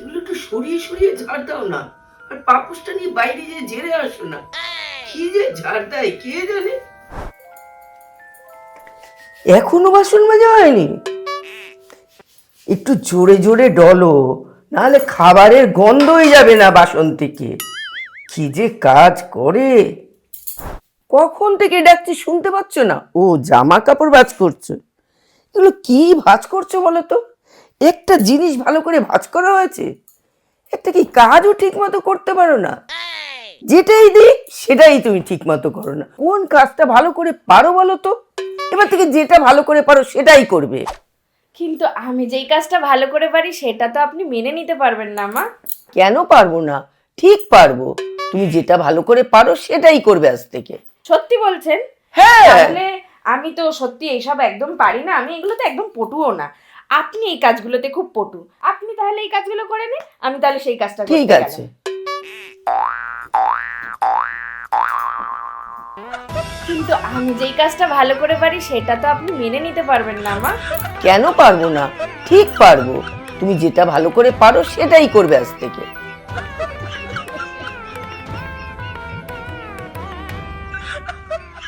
এগুলো একটু সরিয়ে সরিয়ে ঝাড় দাও না। আর পাপোসটা নিয়ে বাইরে যে ঝেড়ে আসো না। কি যে ঝাড় দেয়, কে জানে? এখনও বাসন মাজা হয়নি? একটু জোরে জোরে ডলো, নাহলে খাবারের গন্ধই যাবে না বাসন থেকে। কি যে কাজ করে? কখন থেকে ডাকছি শুনতে পাচ্ছ না? ও জামা কাপড় ভাঁজ করছ। এগুলো কি ভাঁজ করছ বলো তো? একটা জিনিস ভালো করে ভাঁজ করা হয়েছে? একটা কি কাজও ঠিক মতো করতে পারো না? যেটাই দিই সেটাই তুমি ঠিক মতো করো না। কোন কাজটা ভালো করে পারো বলো তো? এবার থেকে যেটা ভালো করে পারো সেটাই করবে। কিন্তু আমি যেই কাজটা ভালো করে পারি সেটা তো আপনি মেনে নিতে পারবেন না মা। কেন পারব না? ঠিক পারব। তুমি যেটা ভালো করে পারো সেটাই করবে আজ থেকে। সত্যি বলছেন? হ্যাঁ। তাহলে আমি তো সত্যি এইসব একদম পারি না। আমি এগুলোতে একদম পটুও না। আপনি এই কাজগুলোতে খুব পটু। আপনি তাহলে এই কাজগুলো করে নিন আমি তাহলে সেই কাজটা ঠিক আছে। কিন্তু আমি যেই কাজটা ভালো করে পারি সেটা তো আপনি মেনে নিতে পারবেন না মা। কেন পারব না? ঠিক পারব। তুমি যেটা ভালো করে পারো সেটাই করবে আজ থেকে।